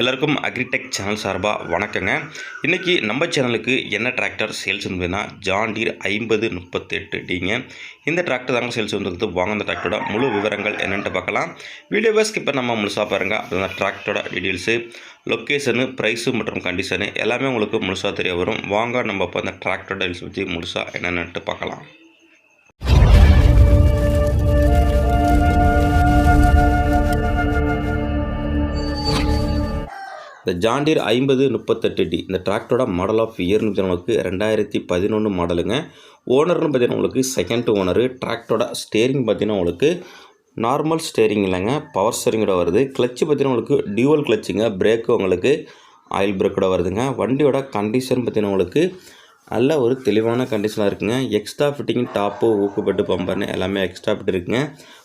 எல்லாருக்கும் agritech channel சார்பாக வணக்கங்க. இன்றைக்கி நம்ம சேனலுக்கு என்ன டிராக்டர் சேல்ஸ் வந்ததுன்னா ஜாண்டீர் ஐம்பது முப்பத்தெட்டு டிங்க. இந்த டிராக்டர் தாங்க சேல்ஸ் வந்துருக்குது. வாங்க அந்த டிராக்டரோட முழு விவரங்கள் என்னென்ட்டு பார்க்கலாம். வீடியோவை ஸ்கிப்பர் நம்ம முழுசாக பாருங்கள் அப்போ டிராக்டரோட டீட்டெயில்ஸு லொக்கேஷனு ப்ரைஸு மற்றும் கண்டிஷனு எல்லாமே உங்களுக்கு முழுசாக தெரிய வரும். வாங்க நம்ம இப்போ அந்த டிராக்டரோட டீல்ஸ் பற்றி முழுசாக என்னென்னட்டு பார்க்கலாம். இந்த ஜாண்டியர் ஐம்பது முப்பத்தெட்டு டி இந்த டிராக்டரோட மாடல் ஆஃப் இயர்னு பார்த்தீங்கன்னா ரெண்டாயிரத்தி பதினொன்று மாடலுங்க ஓனர்னு பார்த்தீங்கன்னா உங்களுக்கு செகண்ட் ஓனரு டிராக்டரோட ஸ்டேரிங் பார்த்தீங்கன்னா உங்களுக்கு நார்மல் ஸ்டேரிங் இல்லைங்க பவர் ஸ்டேரிங்கோட வருது. கிளச்சு பார்த்தீங்கன்னா உங்களுக்கு டியூவல் கிளச்சுங்க பிரேக்கு உங்களுக்கு ஆயில் பிரேக்கோட வருதுங்க. வண்டியோட கண்டிஷன் பார்த்தீங்கன்னா உங்களுக்கு நல்ல ஒரு தெளிவான கண்டிஷனாக இருக்குங்க. எக்ஸ்ட்ரா ஃபிட்டிங் டாப்பு ஊக்குப்பட்டு பம்பர்னு எல்லாமே எக்ஸ்ட்ரா ஃபிட் இருக்குங்க.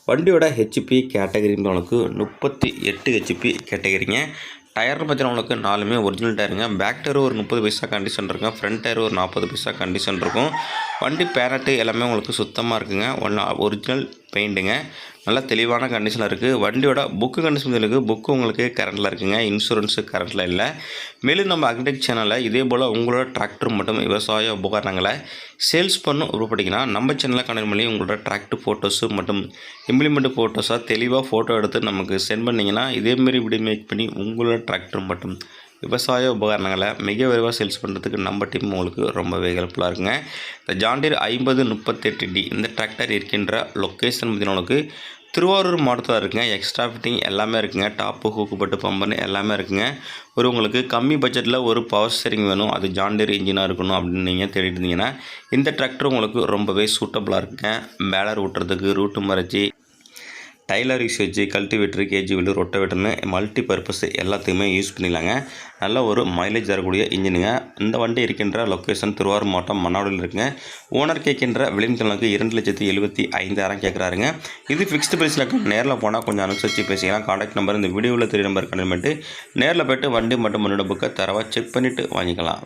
வண்டியோட ஹெச்பி கேட்டகரி உங்களுக்கு முப்பத்தி எட்டு ஹெச்பி கேட்டகரிங்க டயர் பார்த்தீங்கன்னா உங்களுக்கு நாலுமே ஒரிஜினல் டயருங்க பேக் டயர் ஒரு முப்பது பைசா கண்டிஷன் இருக்கும் ஃப்ரண்ட் டயர் ஒரு நாற்பது பைசா கண்டிஷன் இருக்கும். வண்டி பேரட்டு எல்லாமே உங்களுக்கு சுத்தமாக இருக்குங்க. ஒன் ஒரிஜினல் பெயிண்ட்டுங்க நல்லா தெளிவான கண்டிஷனில் இருக்குது வண்டியோட புக்கு கண்டிஷன் இருக்குது புக்கு உங்களுக்கு கரண்டில் இருக்குங்க. இன்சூரன்ஸு கரண்டில் இல்லை. மேலும் நம்ம அக்னிடெக் சேனலில் இதே போல் உங்களோட டிராக்டர் மற்றும் விவசாய உபகரணங்களை சேல்ஸ் பண்ண உருப்படிங்கன்னா நம்ம சேனலில் கனெக்ட் பண்ணி உங்களோட டிராக்டர் ஃபோட்டோஸு மற்றும் இம்ப்ளிமெண்ட் ஃபோட்டோஸாக தெளிவாக ஃபோட்டோ எடுத்து நமக்கு சென்ட் பண்ணிங்கன்னா இதேமாரி வீடியோ மேக் பண்ணி உங்களோட டிராக்டர் மற்றும் விவசாய உபகரணங்களை மிக விரைவாக சேல்ஸ் பண்ணுறதுக்கு நம்ம டீம் உங்களுக்கு ரொம்பவே ஹெல்ப்ஃபுல்லாக இருக்குங்க. இந்த ஜாண்டீர் ஐம்பது முப்பத்தெட்டு டி இந்த டிராக்டர் இருக்கின்ற லொக்கேஷன் பார்த்தீங்கன்னா உங்களுக்கு திருவாரூர் மாவட்டத்தில் இருக்குங்க. எக்ஸ்ட்ரா ஃபிட்டிங் எல்லாமே இருக்குங்க. டாப்பு ஹூக்குப்பட்டு பம்புன்னு எல்லாமே இருக்குங்க. ஒரு உங்களுக்கு கம்மி பட்ஜெட்டில் ஒரு பவர் ஸ்டேரிங் வேணும். அது ஜாண்டீர் இன்ஜினாக இருக்கணும் அப்படின்னு நீங்கள் தேடிட்டு இருந்தீங்கன்னா இந்த டிராக்டர் உங்களுக்கு ரொம்பவே சூட்டபுளாக இருக்குங்க. பேலர் ஓட்டுறதுக்கு ரூட்டு மறைச்சி டைலர் யூசேஜ் கல்டிவேட்டர் கேஜி ரொட்டவேட்டர்னு மல்டி பர்பஸ் எல்லாத்துக்குமே யூஸ் பண்ணிடலாங்க. நல்ல ஒரு மைலேஜ் தரக்கூடிய இன்ஜினுங்க இந்த வண்டி இருக்கின்ற லொக்கேஷன் திருவாரூர் மாவட்டம் மன்னாடியில் இருக்குங்க. ஓனர் கேட்கின்ற விளிம்புகளுக்கு இரண்டு லட்சத்தி எழுபத்தி ஐந்தாயிரம் கேட்குறாருங்க. இது ஃபிக்ஸ்டு ப்ரைஸில் நேரில் போனால் கொஞ்சம் அனுசரித்து பேசிக்கலாம். காண்டாக்ட் நம்பர் இந்த வீடியோவில் தெரிய நம்பர் கண்டிப்பாக நேரில் போய்ட்டு வண்டி மட்டும் முன்னோட புக்கை தரவாக செக் பண்ணிவிட்டு வாங்கிக்கலாம்.